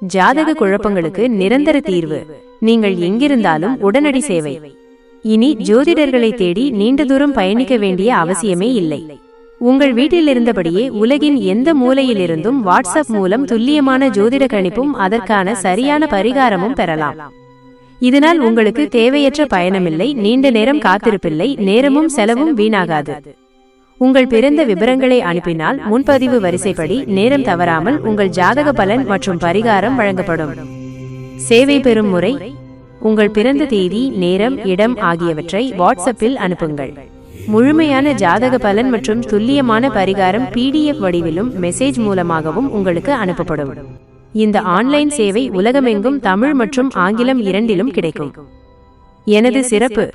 ஜாதக குழப்பங்களுக்கு நிரந்தர தீர்வு. நீங்கள் எங்கிருந்தாலும் உடனடி சேவை. இனி ஜோதிடர்களை தேடி நீண்ட தூரம் பயணிக்க வேண்டிய அவசியமே இல்லை. உங்கள் வீட்டில் இருந்தபடியே உலகின் எந்த மூலையிலிருந்தும் வாட்ஸ்அப் மூலம் துல்லியமான ஜோதிட கணிப்பும் அதற்கான சரியான பரிகாரமும் பெறலாம். இதனால் உங்களுக்கு தேவையற்ற பயணமில்லை நீண்ட நேரம் காத்திருப்பில்லை நேரமும் செலவும் வீணாகாது. உங்கள் பிறந்த விவரங்களை அனுப்பினால் முன்பதிவு வரிசைப்படி நேரம் தவறாமல் உங்கள் ஜாதக பலன் மற்றும் பரிகாரம் வழங்கப்படும். சேவை பெறும் முறை உங்கள் பிறந்த தேதி நேரம் இடம் ஆகியவற்றை வாட்ஸ்அப்பில் அனுப்புங்கள். முழுமையான ஜாதக பலன் மற்றும் துல்லியமான பரிகாரம் பிடிஎஃப் வடிவிலும் மெசேஜ் மூலமாகவும் உங்களுக்கு அனுப்பப்படும். இந்த ஆன்லைன் சேவை உலகமெங்கும் தமிழ் மற்றும் ஆங்கிலம் இரண்டிலும் கிடைக்கும். எனது சிறப்பு.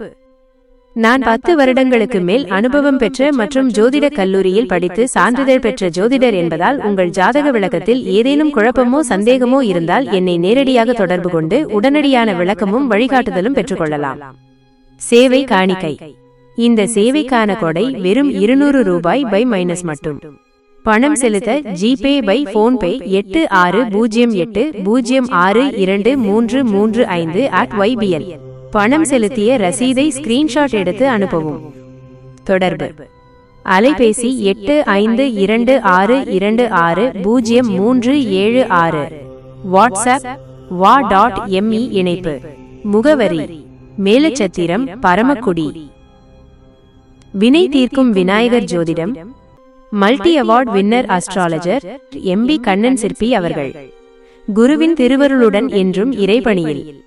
நான் பத்து வருடங்களுக்கு மேல் அனுபவம் பெற்ற மற்றும் ஜோதிட கல்லூரியில் படித்து சான்றிதழ் பெற்ற ஜோதிடர் என்பதால் உங்கள் ஜாதக விளக்கத்தில் ஏதேனும் குழப்பமோ சந்தேகமோ இருந்தால் என்னை நேரடியாக தொடர்பு கொண்டு உடனடியான விளக்கமும் வழிகாட்டுதலும் பெற்றுக்கொள்ளலாம் சேவை காணிக்கை. இந்த சேவைக்கான கொடை வெறும் இருநூறு ரூபாய் பை மைனஸ் மட்டும். பணம் செலுத்த ஜிபே பை போன்பே எட்டு ஆறு பூஜ்ஜியம் எட்டு பூஜ்ஜியம் ஆறு இரண்டு மூன்று மூன்று ஐந்து அட் ஒய்பிஎல் பணம் செலுத்திய ரசீதை ஸ்கிரீன்ஷாட் எடுத்து அனுப்பவும். தொடர்பு. அலைபேசி எட்டு ஐந்து இரண்டு ஆறு இரண்டு ஆறு பூஜ்ஜியம் மூன்று ஏழு ஆறு. வாட்ஸ்அப் வா டாட் எம்இ இணைப்பு. முகவரி. மேலச்சத்திரம் பரமக்குடி. வினை தீர்க்கும் விநாயகர் ஜோதிடம். Multi award winner astrologer MP Kannan சிற்பி அவர்கள். குருவின் திருவருளுடன் என்றும் இறைபணியில்.